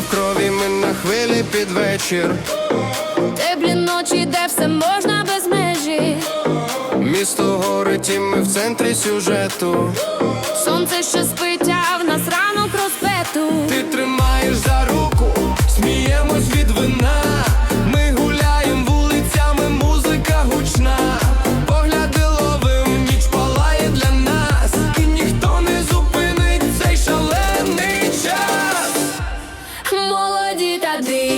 в крові ми на хвилі під вечір. Теплі ночі, де все можна без межі. Місто горить, і ми в центрі сюжету. Сонце ще спить, а в нас рано Cidade.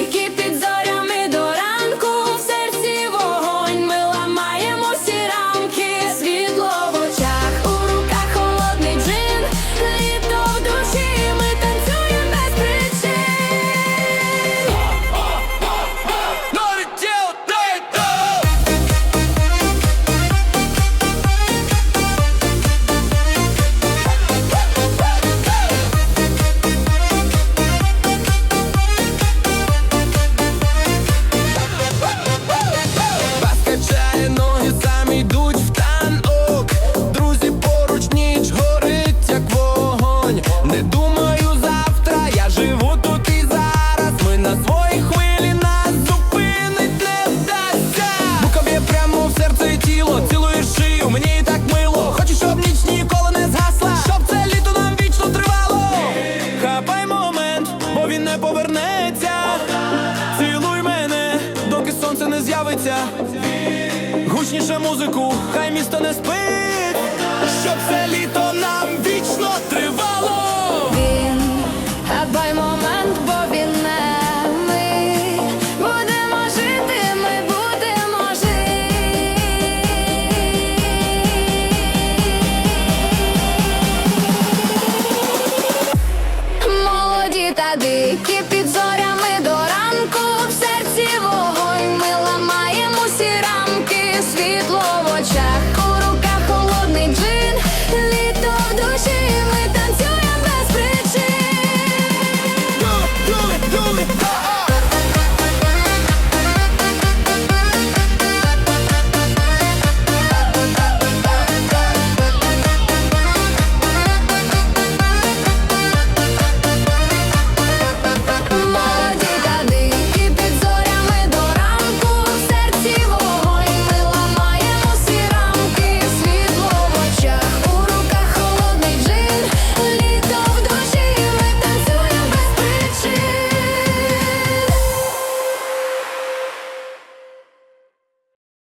гучніше музику, хай місто не спить, щоб це літо нам вічно тривало. Він габай момент, бо він не ми будемо жити, ми будемо жити. Молоді та дикі Hey!